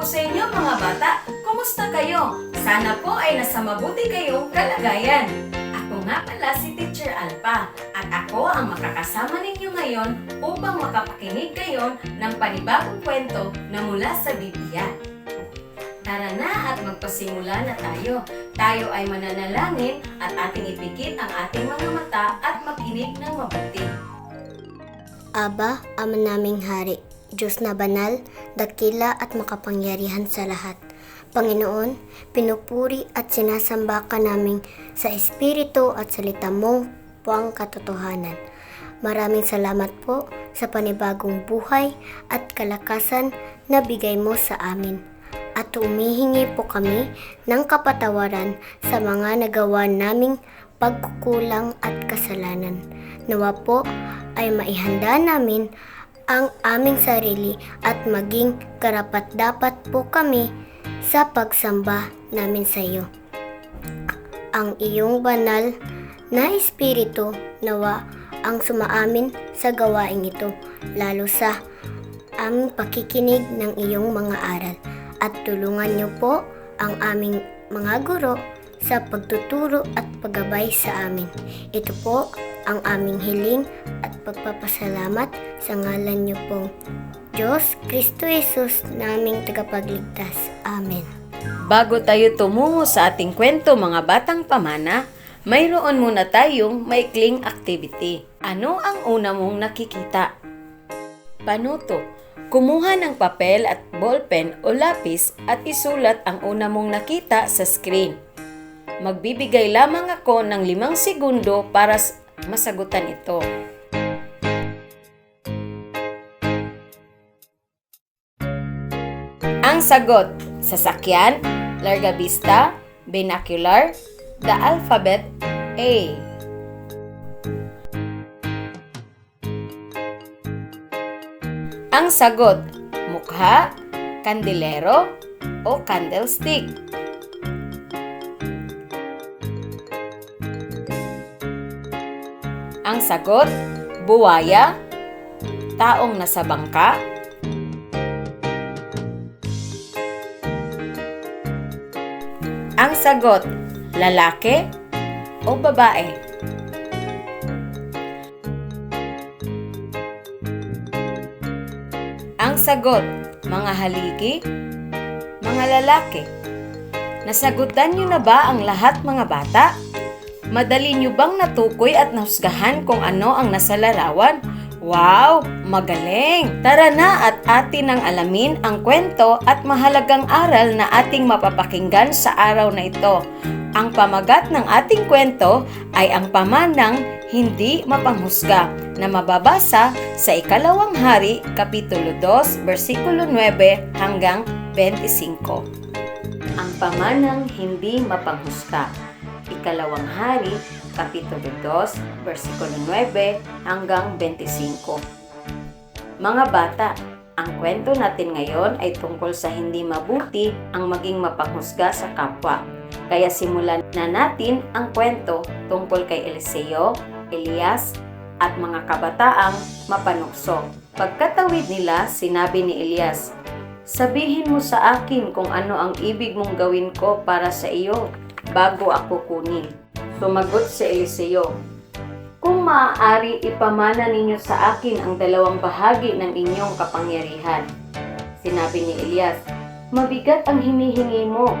po sa inyo mga bata. Kumusta kayo? Sana po ay nasa mabuti kayong kalagayan. Ako nga pala si Teacher Alpa at ako ang makakasama ninyo ngayon upang makapakinig kayo ng panibagong kwento na mula sa Biblia. Tara na at magpasimula na tayo. Tayo ay mananalangin at ating ipikit ang ating mga mata at makinig ng mabuti. Aba, Ama naming Hari, Diyos na banal, dakila at makapangyarihan sa lahat. Panginoon, pinupuri at sinasamba ka namin sa Espiritu at salita mong puang katotohanan. Maraming salamat po sa panibagong buhay at kalakasan na bigay mo sa amin. At umihingi po kami ng kapatawaran sa mga nagawa naming pagkukulang at kasalanan. Nawa po ay maihanda namin ang aming sarili at maging karapat-dapat po kami sa pagsamba namin sa iyo. Ang iyong banal na espiritu nawa ang sumaamin sa gawaing ito, lalo sa aming pakikinig ng iyong mga aral at tulungan niyo po ang aming mga guro sa pagtuturo at paggabay sa amin. Ito po ang aming hiling at pagpapasalamat sa ngalan niyo pong Diyos, Kristo Jesus, naming tagapagligtas. Amen. Bago tayo tumungo sa ating kwento mga batang pamana, mayroon muna tayong maikling activity. Ano ang una mong nakikita? Panuto. Kumuha ng papel at ballpen o lapis at isulat ang una mong nakita sa screen. Magbibigay lamang ako ng limang segundo para masagutan ito. Ang sagot, sasakyan, larga vista, binocular, the alphabet A. Ang sagot, mukha, kandilero, o candlestick. Ang sagot, buwaya, taong nasa bangka, Ang sagot, lalaki o babae? Ang sagot, mga haligi, mga lalaki. Nasagutan niyo na ba ang lahat mga bata? Madali niyo bang natukoy at nahusgahan kung ano ang nasa larawan? Wow! Magaling! Tara na at atin ang alamin ang kwento at mahalagang aral na ating mapapakinggan sa araw na ito. Ang pamagat ng ating kwento ay ang pamanang hindi mapanghusga na mababasa sa ikalawang hari, Kapitulo 2, versikulo 9 hanggang 25. Ang pamanang hindi mapanghusga Ikalawang Hari, Kapitulo 2, versikulo 9 hanggang 25. Mga bata, ang kwento natin ngayon ay tungkol sa hindi mabuti ang maging mapanghusga sa kapwa. Kaya simulan na natin ang kwento tungkol kay Eliseo, Elias, at mga kabataang mapanukso. Pagkatawid nila, sinabi ni Elias, Sabihin mo sa akin kung ano ang ibig mong gawin ko para sa iyo bago ako kunin. Sumagot si Eliseo, Kung maaari ipamana ninyo sa akin ang dalawang bahagi ng inyong kapangyarihan. Sinabi ni Elias, Mabigat ang hinihingi mo.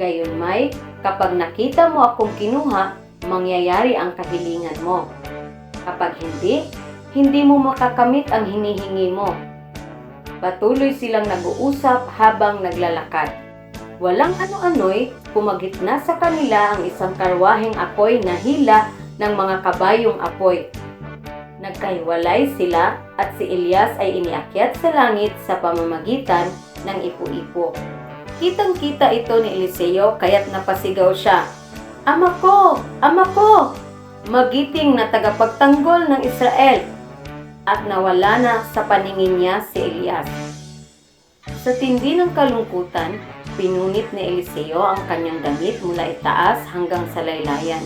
Gayon may, kapag nakita mo akong kinuha, mangyayari ang kahilingan mo. Kapag hindi, hindi mo makakamit ang hinihingi mo. Patuloy silang nag-uusap habang naglalakad. Walang ano-ano'y pumagitna sa kanila ang isang karwaheng apoy na hila ng mga kabayong apoy. Nagkahiwalay sila at si Elias ay iniakyat sa langit sa pamamagitan ng ipo-ipo. Kitang-kita ito ni Eliseo kaya't napasigaw siya, Ama ko! Ama ko! Magiting na tagapagtanggol ng Israel! At nawala na sa paningin niya si Elias. Sa tindi ng kalungkutan, pinunit ni Eliseo ang kanyang damit mula itaas hanggang sa laylayan.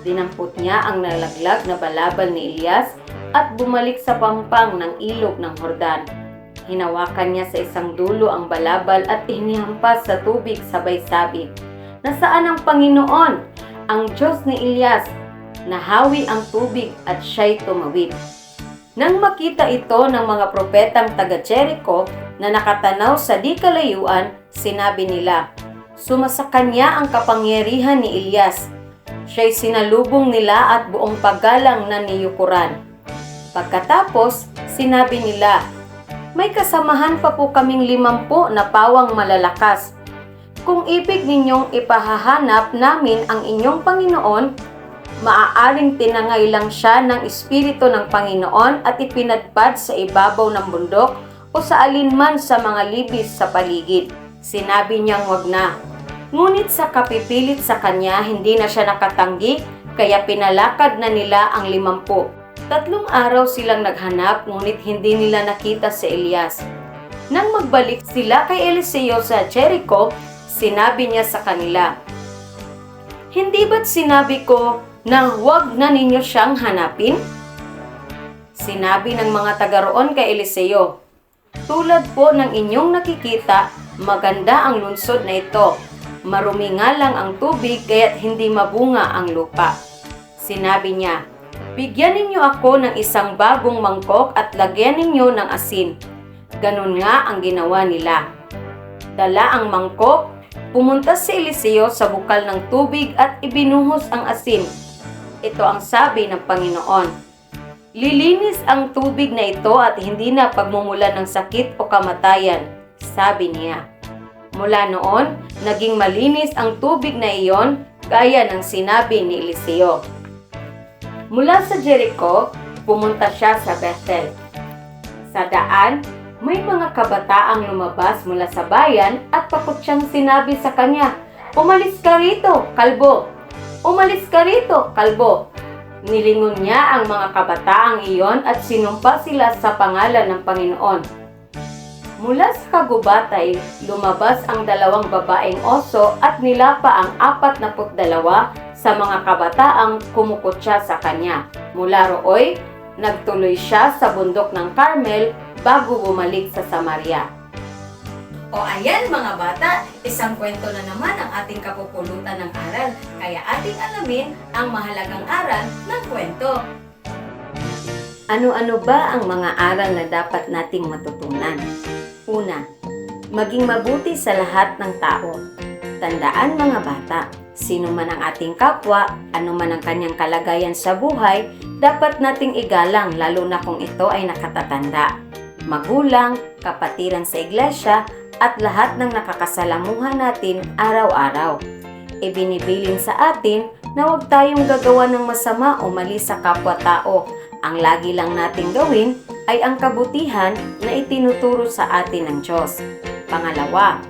Dinampot niya ang nalaglag na balabal ni Elias at bumalik sa pampang ng ilog ng Hordan. Hinawakan niya sa isang dulo ang balabal at inihampas sa tubig sabay sabi, Nasaan ang Panginoon, ang Diyos ni Elias? Nahawi ang tubig at siya'y tumawid. Nang makita ito ng mga propetang taga Jericho na nakatanaw sa di kalayuan, sinabi nila, Sumasa kanya ang kapangyarihan ni Elias. Siya'y sinalubong nila at buong paggalang na niyukuran. Pagkatapos, sinabi nila, May kasamahan pa po kaming limampu na pawang malalakas. Kung ibig ninyong ipahahanap namin ang inyong Panginoon, maaaring tinangay lang siya ng Espiritu ng Panginoon at ipinadpad sa ibabaw ng bundok o sa alinman sa mga libis sa paligid. Sinabi niyang wag na. Ngunit sa kapipilit sa kanya, hindi na siya nakatanggi, kaya pinalakad na nila ang limampu. Tatlong araw silang naghanap, ngunit hindi nila nakita si Elias. Nang magbalik sila kay Eliseo sa Jericho, sinabi niya sa kanila, Hindi ba't sinabi ko na huwag na ninyo siyang hanapin? Sinabi ng mga taga roon kay Eliseo, Tulad po ng inyong nakikita, maganda ang lunsod na ito. Marumi nga lang ang tubig kaya't hindi mabunga ang lupa. Sinabi niya, Bigyan ninyo ako ng isang bagong mangkok at lagyan ninyo ng asin. Ganun nga ang ginawa nila. Dala ang mangkok, pumunta si Eliseo sa bukal ng tubig at ibinuhos ang asin. Ito ang sabi ng Panginoon. Lilinis ang tubig na ito at hindi na pagmumula ng sakit o kamatayan, sabi niya. Mula noon, naging malinis ang tubig na iyon gaya ng sinabi ni Eliseo. Mula sa Jericho, pumunta siya sa Bethel. Sa daan, may mga kabataang lumabas mula sa bayan at takot siyang sinabi sa kanya, Umalis ka rito, kalbo! Umalis ka rito, kalbo! Nilingon niya ang mga kabataang iyon at sinumpa sila sa pangalan ng Panginoon. Mula sa kagubatay, lumabas ang dalawang babaeng oso at nilapa ang apat na dalawa sa mga kabataang kumukutsa sa kanya. Mula rooy, nagtuloy siya sa bundok ng Carmel bago bumalik sa Samaria. O ayan mga bata, isang kwento na naman ang ating kapupulutan ng aral. Kaya ating alamin ang mahalagang aral ng kwento. Ano-ano ba ang mga aral na dapat nating matutunan? Una, maging mabuti sa lahat ng tao. Tandaan mga bata, sino man ang ating kapwa, ano man ang kanyang kalagayan sa buhay, dapat nating igalang lalo na kung ito ay nakatatanda. Magulang, kapatiran sa iglesia, at lahat ng nakakasalamuhan natin araw-araw. Ibinibilin sa atin na huwag tayong gagawa ng masama o mali sa kapwa-tao. Ang lagi lang nating gawin ay ang kabutihan na itinuturo sa atin ng Diyos. Pangalawa,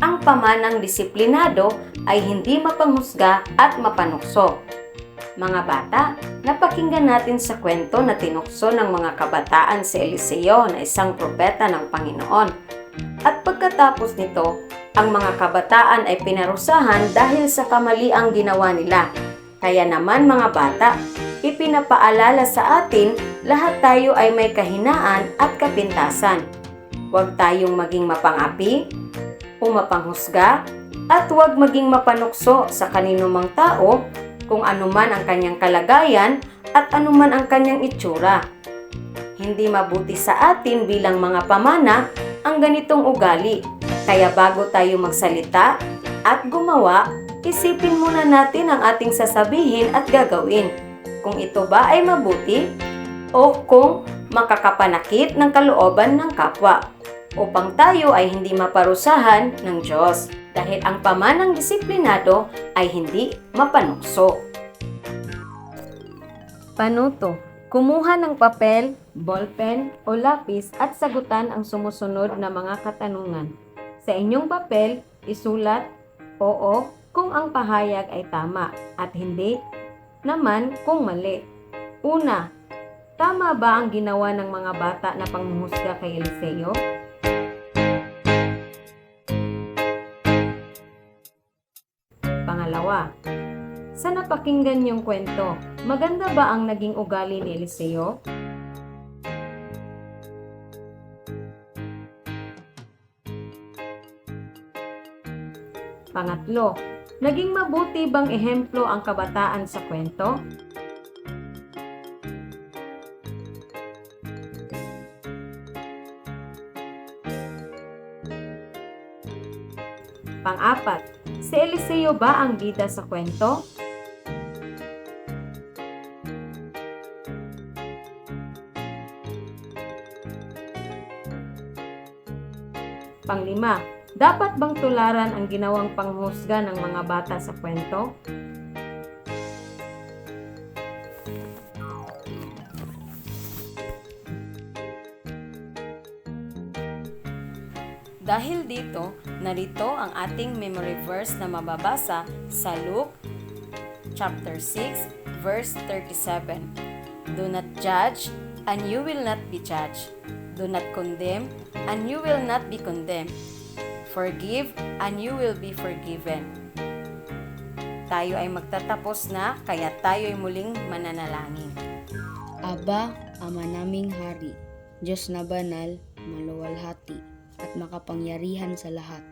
ang pamanang disiplinado ay hindi mapanghusga at mapanukso. Mga bata, napakinggan natin sa kwento na tinukso ng mga kabataan si Eliseo na isang propeta ng Panginoon. At pagkatapos nito, ang mga kabataan ay pinarusahan dahil sa kamaliang ginawa nila. Kaya naman mga bata, ipinapaalala sa atin lahat tayo ay may kahinaan at kapintasan. Huwag tayong maging mapangapi o mapanghusga at huwag maging mapanukso sa kaninumang tao kung anuman ang kanyang kalagayan at anuman ang kanyang itsura. Hindi mabuti sa atin bilang mga pamana ang ganitong ugali. Kaya bago tayo magsalita at gumawa, isipin muna natin ang ating sasabihin at gagawin. Kung ito ba ay mabuti o kung makakapanakit ng kalooban ng kapwa upang tayo ay hindi maparusahan ng Diyos dahil ang pamanang disiplinado ay hindi mapanukso. Panuto Kumuha ng papel, ballpen o lapis at sagutan ang sumusunod na mga katanungan. Sa inyong papel, isulat oo kung ang pahayag ay tama at hindi naman kung mali. Una, tama ba ang ginawa ng mga bata na panghuhusga kay Eliseo? Pangalawa, sa napakinggan niyong kwento, maganda ba ang naging ugali ni Eliseo? Pangatlo, naging mabuti bang ehemplo ang kabataan sa kwento? Pang-apat, si Eliseo ba ang bida sa kwento? Panglima, dapat bang tularan ang ginawang panghusga ng mga bata sa kwento? Dahil dito, narito ang ating memory verse na mababasa sa Luke chapter 6 verse 37. Do not judge and you will not be judged. Do not condemn and you will not be condemned. Forgive and you will be forgiven. Tayo ay magtatapos na kaya tayo ay muling mananalangin. Aba, Ama naming Hari, Diyos na banal, maluwalhati, at makapangyarihan sa lahat.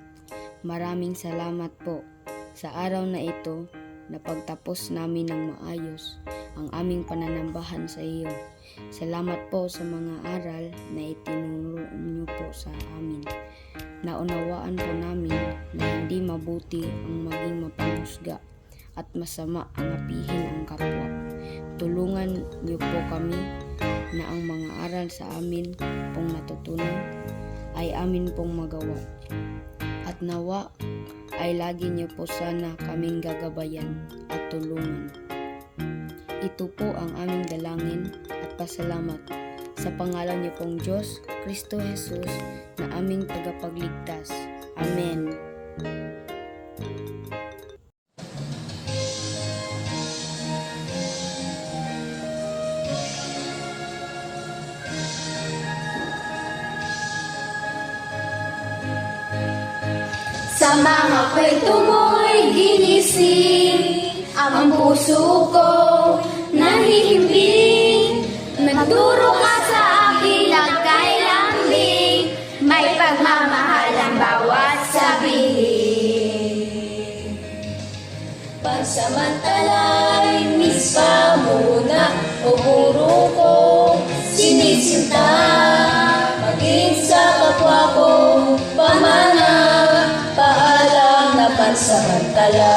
Maraming salamat po sa araw na ito na pagtapos namin ng maayos ang aming pananambahan sa iyo. Salamat po sa mga aral na itinuro niyo po sa amin. Naunawaan po namin na hindi mabuti ang maging mapanghusga at masama ang apihin ang kapwa. Tulungan niyo po kami na ang mga aral sa amin pong natutunan ay amin pong magawa. At nawa ay lagi niyo po sana kaming gagabayan at tulungan. Ito po ang aming dalangin at pasalamat sa pangalan niyo pong Diyos, Kristo Jesus, na aming tagapagligtas. Amen. Sa mga kwento mo'y ginising Ang puso ko nahihimbing. Nagturo ka sa akin nagkailambing May pagmamahal ang bawat sabihin. Pansamantalay, mispa muna O puro ko sinisinta pansamantala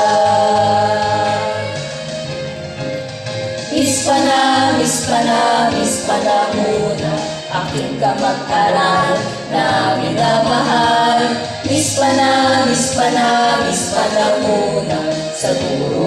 Mispa na, mispa na, mispa na muna Aking ka mag-aral na minamahal. Mispa na, mispa na, mispa na muna Sa guro